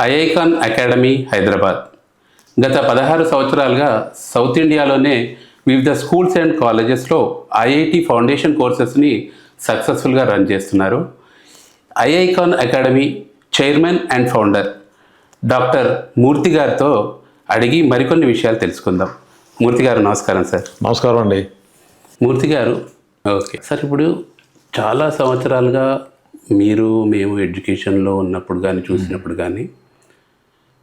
ఐఐకాన్ academy Hyderabad. గత పదహారు సంవత్సరాలుగా సౌత్ ఇండియాలోనే వివిధ స్కూల్స్ అండ్ కాలేజెస్లో ఐఐటి ఫౌండేషన్ కోర్సెస్ని సక్సెస్ఫుల్గా రన్ చేస్తున్నారు. ఐఐకాన్ academy chairman and founder doctor Murthy గారితో అడిగి మరికొన్ని విషయాలు తెలుసుకుందాం. మూర్తి గారు నమస్కారం సార్. నమస్కారం అండి. మూర్తి గారు ఓకే. సార్ ఇప్పుడు చాలా సంవత్సరాలుగా మీరు మేము ఎడ్యుకేషన్లో ఉన్నప్పుడు కానీ చూసినప్పుడు కానీ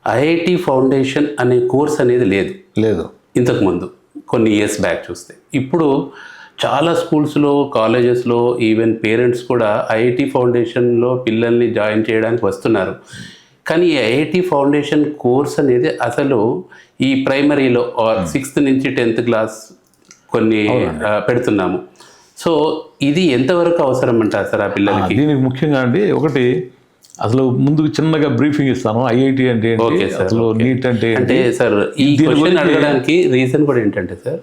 ఐఐటి ఫౌండేషన్ అనే కోర్స్ అనేది లేదు. లేదు. ఇంతకుముందు కొన్ని ఇయర్స్ బ్యాక్ చూస్తే. ఇప్పుడు చాలా స్కూల్స్లో కాలేజెస్లో ఈవెన్ పేరెంట్స్ కూడా ఐఐటి ఫౌండేషన్లో పిల్లల్ని జాయిన్ చేయడానికి వస్తున్నారు. కానీ ఈ ఐఐటి ఫౌండేషన్ కోర్స్ అనేది అసలు ఈ ప్రైమరీలో సిక్స్త్ నుంచి టెన్త్ క్లాస్ కొన్ని పెడుతున్నాము. సో ఇది ఎంతవరకు అవసరం అంటారు సార్ ఆ పిల్లలకి? దీనికి ముఖ్యంగా అండి ఒకటి అసలు ముందుకు చిన్నగా బ్రీఫింగ్ ఇస్తాను ఐఐటి అంటే ఏంటి ఓకే సార్, అసలు నీట్ అంటే అంటే సార్ ఈ క్వశ్చన్ అడగడానికి రీజన్ కూడా ఏంటంటే సార్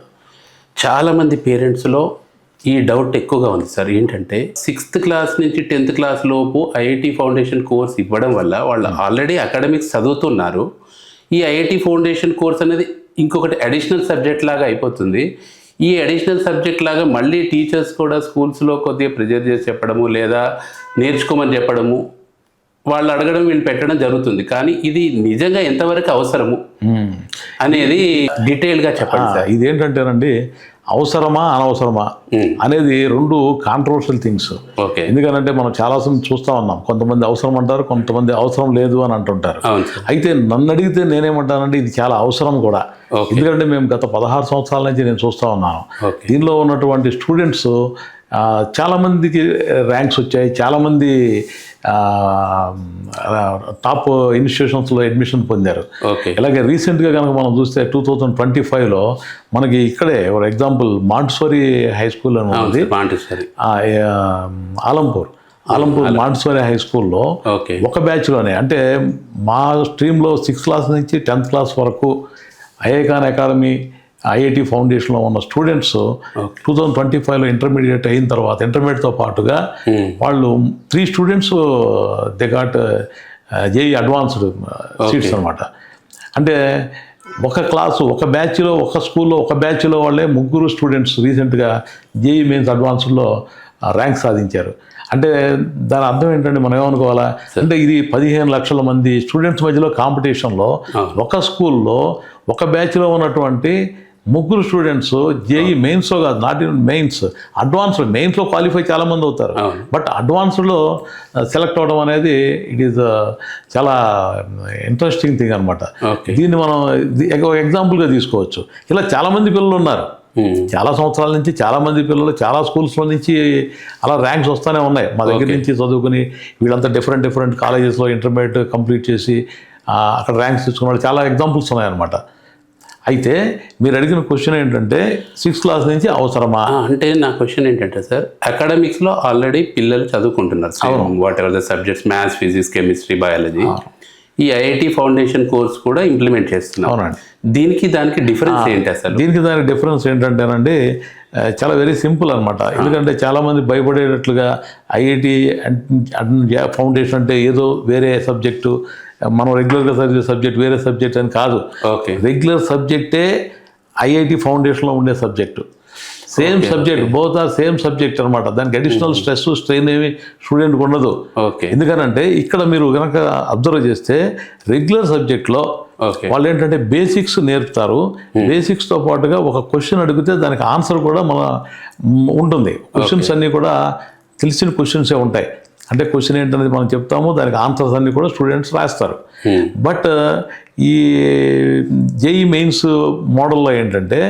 చాలా మంది పేరెంట్స్లో ఈ డౌట్ ఎక్కువగా ఉంది సార్. ఏంటంటే సిక్స్త్ క్లాస్ నుంచి టెన్త్ క్లాస్ లోపు ఐఐటి ఫౌండేషన్ కోర్స్ ఇవ్వడం వల్ల వాళ్ళు ఆల్రెడీ అకాడమిక్స్ చదువుతున్నారు. ఈ ఐఐటి ఫౌండేషన్ కోర్స్ అనేది ఇంకొకటి అడిషనల్ సబ్జెక్ట్ లాగా అయిపోతుంది. ఈ అడిషనల్ సబ్జెక్ట్ లాగా మళ్ళీ టీచర్స్ కూడా స్కూల్స్లో కొద్దిగా ప్రిజర్ చేసి చెప్పడము లేదా నేర్చుకోమని చెప్పడము వాళ్ళు అడగడం వీళ్ళు పెట్టడం జరుగుతుంది కానీ ఇది నిజంగా ఎంతవరకు అవసరము. అనేది డీటెయిల్గా చెప్పండి సార్ ఇదేంటంటేనండి అవసరమా అనవసరమా మ్మ్. అనేది రెండు కాంట్రవర్షియల్ థింగ్స్ ఓకే ఎందుకంటే మనం చాలా చూస్తూ ఉన్నాం. కొంతమంది అవసరం అంటారు కొంతమంది అవసరం లేదు అని అంటుంటారు. అయితే నన్ను అడిగితే నేనేమంటానంటే ఇది చాలా అవసరం కూడా. ఎందుకంటే మేము గత పదహారు సంవత్సరాల నుంచి నేను చూస్తూ ఉన్నాను. దీనిలో ఉన్నటువంటి స్టూడెంట్స్ చాలామందికి ర్యాంక్స్ వచ్చాయి. చాలామంది టాప్ ఇన్స్టిట్యూషన్స్లో అడ్మిషన్ పొందారు. ఓకే. ఇలాగే రీసెంట్గా కనుక మనం చూస్తే టూ థౌజండ్ ట్వంటీ ఫైవ్లో మనకి ఇక్కడే for example Montessori high school అని ఉంది. ఆలంపూర్ ఆలంపూర్ మాంట్సోరీ హై స్కూల్లో ఓకే. ఒక బ్యాచ్లోనే అంటే మా స్ట్రీమ్లో సిక్స్త్ క్లాస్ నుంచి టెన్త్ క్లాస్ వరకు ఐఐకాన్ అకాడమీ ఐఐటి ఫౌండేషన్లో ఉన్న స్టూడెంట్స్ టూ థౌజండ్ ట్వంటీ ఫైవ్లో ఇంటర్మీడియట్ అయిన తర్వాత ఇంటర్మీడియట్తో పాటుగా వాళ్ళు three students they got JEE advanced seats అనమాట అంటే ఒక క్లాసు ఒక బ్యాచ్లో ఒక స్కూల్లో ఒక బ్యాచ్లో వాళ్ళే ముగ్గురు స్టూడెంట్స్ రీసెంట్గా జేఈ మెయిన్స్ అడ్వాన్స్లో ర్యాంక్ సాధించారు. అంటే దాని అర్థం ఏంటంటే మనం ఏమనుకోవాలా? అంటే ఇది పదిహేను లక్షల మంది స్టూడెంట్స్ మధ్యలో కాంపిటీషన్లో ఒక స్కూల్లో ఒక బ్యాచ్లో ఉన్నటువంటి ముగ్గురు స్టూడెంట్స్ జేఈ మెయిన్స్లో కాదు నాట్ ఇన్ మెయిన్స్ అడ్వాన్స్డ్ మెయిన్స్లో క్వాలిఫై చాలామంది అవుతారు. బట్ అడ్వాన్స్డ్లో సెలెక్ట్ అవ్వడం అనేది ఇట్ ఈస్ చాలా ఇంట్రెస్టింగ్ థింగ్ అనమాట దీన్ని మనం ఎగ్జాంపుల్గా తీసుకోవచ్చు. ఇలా చాలామంది పిల్లలు ఉన్నారు. చాలా సంవత్సరాల నుంచి చాలా మంది పిల్లలు చాలా స్కూల్స్లో నుంచి అలా ర్యాంక్స్ వస్తూనే ఉన్నాయి. మా దగ్గర నుంచి చదువుకుని వీళ్ళంతా డిఫరెంట్ డిఫరెంట్ కాలేజెస్లో ఇంటర్మీడియట్ కంప్లీట్ చేసి అక్కడ ర్యాంక్స్ తీసుకున్న వాళ్ళు చాలా ఎగ్జాంపుల్స్ ఉన్నాయన్నమాట. అయితే మీరు అడిగిన క్వశ్చన్ ఏంటంటే సిక్స్త్ క్లాస్ నుంచి అవసరమా? అంటే నా క్వశ్చన్ ఏంటంటే సార్ అకాడమిక్స్లో ఆల్రెడీ పిల్లలు చదువుకుంటున్నారు whatever the subjects maths physics chemistry biology ఈ ఐఐటి ఫౌండేషన్ కోర్స్ కూడా ఇంప్లిమెంట్ చేస్తున్నాం దీనికి దానికి డిఫరెన్స్ ఏంటి అసలు? దీనికి దానికి డిఫరెన్స్ ఏంటంటేనండి చాలా వెరీ సింపుల్ అనమాట ఎందుకంటే చాలామంది భయపడేటట్లుగా ఐఐటి ఫౌండేషన్ అంటే ఏదో వేరే సబ్జెక్టు మనం రెగ్యులర్గా చదివే సబ్జెక్ట్ వేరే సబ్జెక్ట్ అని కాదు. ఓకే. రెగ్యులర్ సబ్జెక్టే ఐఐటి ఫౌండేషన్లో ఉండే subject. Same subject both are same subject అనమాట దానికి అడిషనల్ స్ట్రెస్ స్ట్రెయిన్ ఏమి స్టూడెంట్కి ఉండదు. ఓకే ఎందుకనంటే ఇక్కడ మీరు కనుక అబ్జర్వ్ చేస్తే రెగ్యులర్ సబ్జెక్ట్లో వాళ్ళు ఏంటంటే బేసిక్స్ నేర్పుతారు. బేసిక్స్తో పాటుగా ఒక క్వశ్చన్ అడిగితే దానికి ఆన్సర్ కూడా మన ఉంటుంది. క్వశ్చన్స్ అన్నీ కూడా తెలిసిన క్వశ్చన్సే ఉంటాయి. అంటే క్వశ్చన్ ఏంటనేది మనం చెప్తాము దానికి ఆన్సర్స్ అన్నీ కూడా స్టూడెంట్స్ రాస్తారు. Hmm. బట్ ఈ జేఈ మెయిన్స్ మోడల్లో ఏంటంటే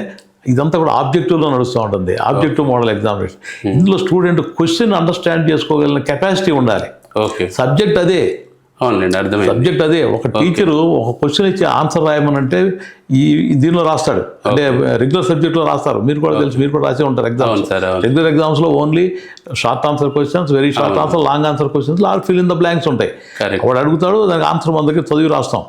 ఇదంతా కూడా ఆబ్జెక్టివ్లో నడుస్తూ ఉంటుంది. Objective model examination. ఇందులో స్టూడెంట్ క్వశ్చన్ అండర్స్టాండ్ చేసుకోగలిగిన కెపాసిటీ ఉండాలి. ఓకే. సబ్జెక్ట్ అదే. అవునండి అర్థమైంది. సబ్జెక్ట్ అదే. ఒక టీచరు ఒక క్వశ్చన్ ఇచ్చి ఆన్సర్ రాయమనంటే ఈ దీనిలో రాస్తాడు. అంటే రెగ్యులర్ సబ్జెక్ట్లో రాస్తారు. మీరు కూడా తెలుసు మీరు కూడా రాసే ఉంటారు ఎగ్జామ్స్ రెగ్యులర్ ఎగ్జామ్స్లో only short answer questions very short answer long answer questions or fill in the blanks ఉంటాయి. వాడు అడుగుతాడు దానికి ఆన్సర్ మన దగ్గర చదివి రాస్తాం.